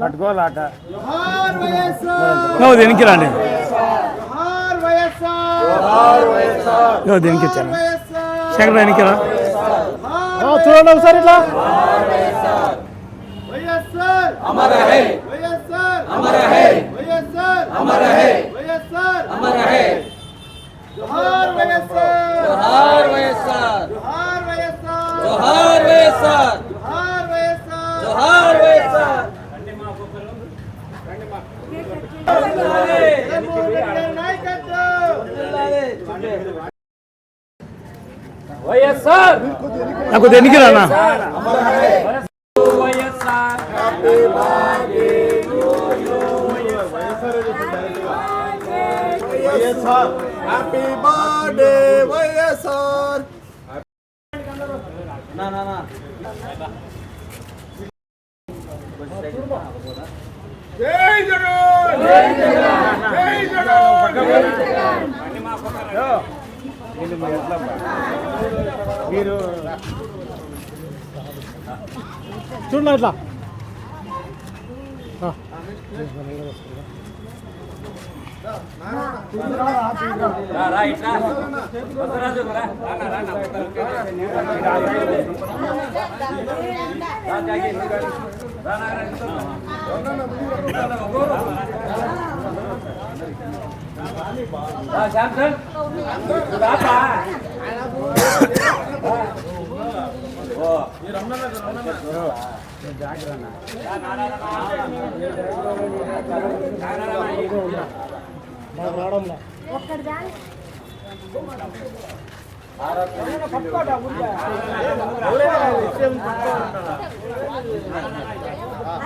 పట్టుకోవాలట. నువ్వు దీనికి రండి? నువ్వు దీనికి ఇచ్చాను వైఎస్ఆర్. శంకర్ వెనక్కి రా? చూడండి ఒకసారి ఇట్లా. వైఎస్ఆర్. అమర హై వైఎస్ఆర్ అమర హై వైఎస్ఆర్ అమర హై వైఎస్ఆర్ అమర హై జోహార్ వైఎస్ఆర్ జోహార్ వైఎస్ఆర్ జోహార్ వైఎస్ఆర్ జోహార్ వైఎస్ఆర్ జోహార్ వైఎస్ఆర్ జోహార్ వైఎస్ఆర్ జగన్మోహన్ రెడ్డి గారి నాయకత్వం వైఎస్ఆర్ నాకు దేనికి రానా వైఎస్ఆర్ హ్యాపీ బర్త్డే వైఎస్ఆర్ నా నా నా మీరు చూడండి ఇట్లా రా ఇట్లా వదరాజు రా రానా రానా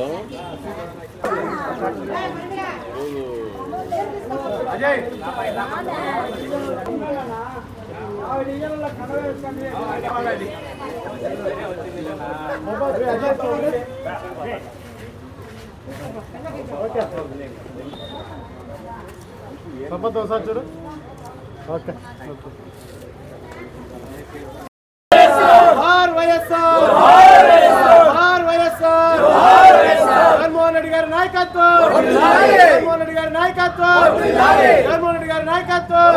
రాపా ఓ సంపత్ ఒకసారి చూడు ఓకే వైఎస్ఆర్ జోహార్ వైఎస్ఆర్ జగన్మోహన్ రెడ్డి గారి నాయకత్వం జగన్మోహన్ రెడ్డి గారి నాయకత్వం జగన్మోహన్ రెడ్డి గారి నాయకత్వం.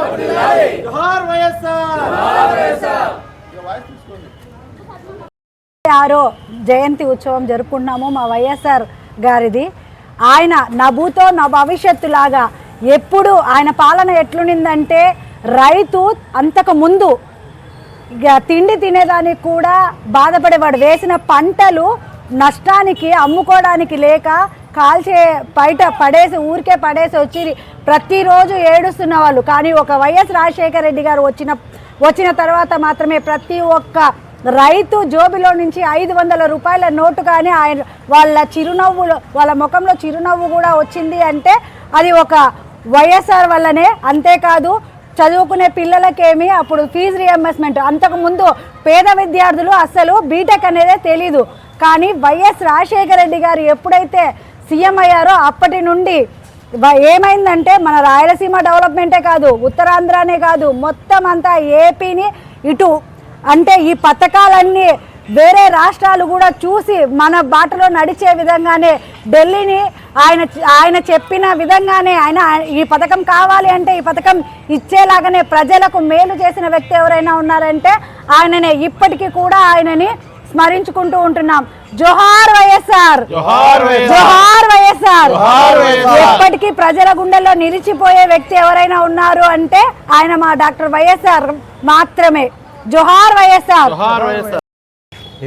జోహార్ వైఎస్ఆర్. ఆరో జయంతి ఉత్సవం జరుపుకుంటున్నాము మా వైఎస్ఆర్ గారిది. ఆయన నా భూతో నా భవిష్యత్తు లాగా ఎప్పుడు ఆయన పాలన ఎట్లునిందంటే రైతు అంతకు ముందు ఇక తిండి తినేదానికి కూడా బాధపడేవాడు. వేసిన పంటలు నష్టానికి అమ్ముకోవడానికి లేక కాల్చే బయట పడేసి ఊరికే పడేసి వచ్చి ప్రతిరోజు ఏడుస్తున్న వాళ్ళు. కానీ ఒక వైఎస్ రాజశేఖర రెడ్డి గారు వచ్చిన వచ్చిన తర్వాత మాత్రమే ప్రతి ఒక్క రైతు జోబిలో నుంచి ఐదు వందల రూపాయల నోటు కానీ ఆయన వాళ్ళ చిరునవ్వులో వాళ్ళ ముఖంలో చిరునవ్వు కూడా వచ్చింది అంటే అది ఒక వైఎస్ఆర్ వల్లనే అంతేకాదు చదువుకునే పిల్లలకేమి అప్పుడు ఫీజు రియంబర్స్మెంట్. అంతకుముందు పేద విద్యార్థులు అస్సలు బీటెక్ అనేదే తెలీదు. కానీ వైఎస్ రాజశేఖర రెడ్డి గారు ఎప్పుడైతే సీఎం అయ్యారో అప్పటి నుండి ఏమైందంటే మన రాయలసీమ డెవలప్మెంటే కాదు ఉత్తరాంధ్రనే కాదు మొత్తం అంతా ఏపీని ఇటు అంటే ఈ పథకాలన్నీ వేరే రాష్ట్రాలు కూడా చూసి మన బాటలో నడిచే విధంగానే ఢిల్లీని ఆయన ఆయన చెప్పిన విధంగానే ఆయన ఈ పథకం కావాలి అంటే ఈ పథకం ఇచ్చేలాగానే ప్రజలకు మేలు చేసిన వ్యక్తి ఎవరైనా ఉన్నారంటే ఆయననే. ఇప్పటికీ కూడా ఆయనని స్మరించుకుంటూ ఉంటున్నాం. జోహార్ వైఎస్ఆర్. జోహార్ వైఎస్ఆర్. ఎప్పటికీ ప్రజల గుండెల్లో నిలిచిపోయే వ్యక్తి ఎవరైనా ఉన్నారు అంటే ఆయన మా డాక్టర్ వైఎస్ఆర్ మాత్రమే. జోహార్ వైఎస్ఆర్. జోహార్ వైఎస్ఆర్.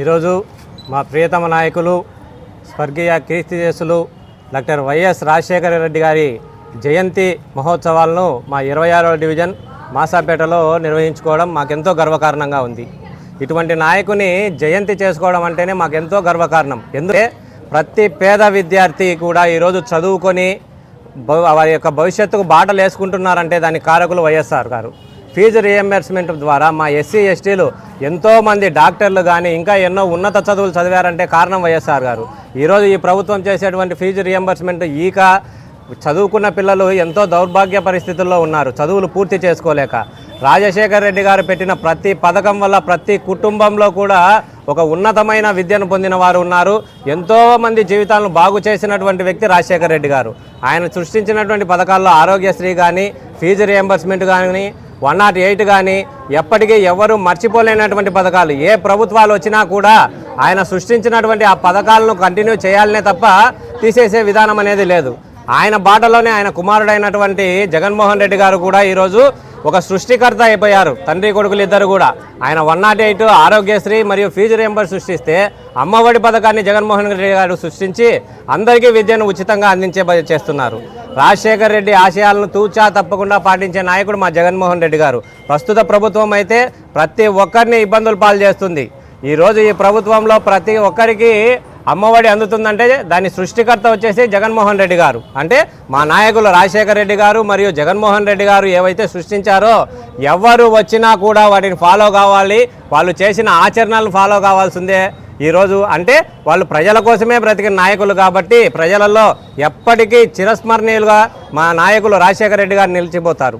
ఈరోజు మా ప్రియతమ నాయకులు స్వర్గీయ కీర్తిదేశులు డాక్టర్ వైఎస్ రాజశేఖర రెడ్డి గారి జయంతి మహోత్సవాలను మా ఇరవై ఆరవ డివిజన్ మాసాపేటలో నిర్వహించుకోవడం మాకెంతో గర్వకారణంగా ఉంది. ఇటువంటి నాయకుని జయంతి చేసుకోవడం అంటేనే మాకెంతో గర్వకారణం. ఎందుకంటే ప్రతి పేద విద్యార్థి కూడా ఈరోజు చదువుకొని వారి యొక్క భవిష్యత్తుకు బాటలు వేసుకుంటున్నారంటే దాని కారకులు వైఎస్ఆర్ గారు. ఫీజు రియంబర్స్మెంట్ ద్వారా మా ఎస్సీ ఎస్టీలు ఎంతోమంది డాక్టర్లు కానీ ఇంకా ఎన్నో ఉన్నత చదువులు చదివారంటే కారణం వైఎస్ఆర్ గారు. ఈరోజు ఈ ప్రభుత్వం చేసేటువంటి ఫీజు రియంబర్స్మెంట్ ఈక చదువుకున్న పిల్లలు ఎంతో దౌర్భాగ్య పరిస్థితుల్లో ఉన్నారు. చదువులు పూర్తి చేసుకోలేక. రాజశేఖర్ రెడ్డి గారు పెట్టిన ప్రతి పథకం వల్ల ప్రతి కుటుంబంలో కూడా ఒక ఉన్నతమైన విద్యను పొందిన వారు ఉన్నారు. ఎంతో మంది జీవితాలను బాగు చేసినటువంటి వ్యక్తి రాజశేఖర్ రెడ్డి గారు. ఆయన సృష్టించినటువంటి పథకాల్లో ఆరోగ్యశ్రీ కానీ ఫీజు రియంబర్స్మెంట్ కానీ వన్ నాట్ ఎయిట్ కానీ ఎప్పటికీ ఎవరు మర్చిపోలేనటువంటి పథకాలు. ఏ ప్రభుత్వాలు వచ్చినా కూడా ఆయన సృష్టించినటువంటి ఆ పథకాలను కంటిన్యూ చేయాలనే తప్ప తీసేసే విధానం అనేది లేదు. ఆయన బాటలోనే ఆయన కుమారుడైనటువంటి జగన్మోహన్ రెడ్డి గారు కూడా ఈరోజు ఒక సృష్టికర్త అయిపోయారు. తండ్రి కొడుకులు ఇద్దరు కూడా. ఆయన వన్ నాట్ ఎయిట్ ఆరోగ్యశ్రీ మరియు ఫీజు రియంబర్ సృష్టిస్తే అమ్మఒడి పథకాన్ని జగన్మోహన్ రెడ్డి గారు సృష్టించి అందరికీ విద్యను ఉచితంగా అందించే చేస్తున్నారు. రాజశేఖర్ రెడ్డి ఆశయాలను తూచా తప్పకుండా పాటించే నాయకుడు మా జగన్మోహన్ రెడ్డి గారు. ప్రస్తుత ప్రభుత్వం అయితే ప్రతి ఒక్కరిని ఇబ్బందులు పాలు చేస్తుంది. ఈరోజు ఈ ప్రభుత్వంలో ప్రతి ఒక్కరికి అమ్మఒడి అందుతుందంటే దాని సృష్టికర్త వచ్చేసి జగన్మోహన్ రెడ్డి గారు. అంటే మా నాయకులు రాజశేఖర రెడ్డి గారు మరియు జగన్మోహన్ రెడ్డి గారు ఏవైతే సృష్టించారో ఎవరు వచ్చినా కూడా వాటిని ఫాలో కావాలి. వాళ్ళు చేసిన ఆచరణలను ఫాలో కావాల్సిందే. ఈరోజు అంటే వాళ్ళు ప్రజల కోసమే బ్రతికిన నాయకులు కాబట్టి ప్రజలలో ఎప్పటికీ చిరస్మరణీయులుగా మా నాయకులు రాజశేఖర రెడ్డి గారు నిలిచిపోతారు.